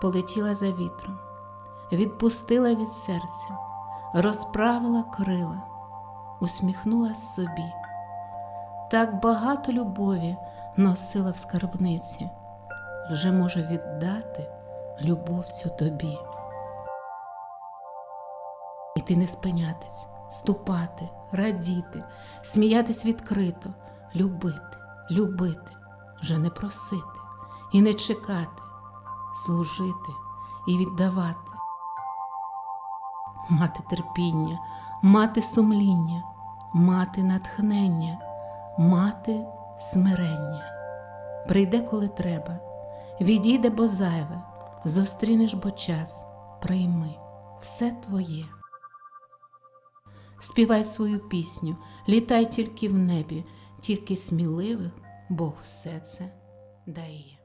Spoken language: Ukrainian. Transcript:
полетіла за вітром, відпустила від серця, розправила крила, усміхнулась собі. Так багато любові носила в скарбниці, вже можу віддати любов цю тобі. Іти не спинятись, ступати, радіти, сміятись відкрито, любити, любити, вже не просити і не чекати, служити і віддавати, мати терпіння, мати сумління, мати натхнення, мати смирення. Прийде, коли треба, відійде, бо зайве, зустрінеш, бо час, прийми все твоє. Співай свою пісню, літай тільки в небі, тільки сміливих Бог все це дає.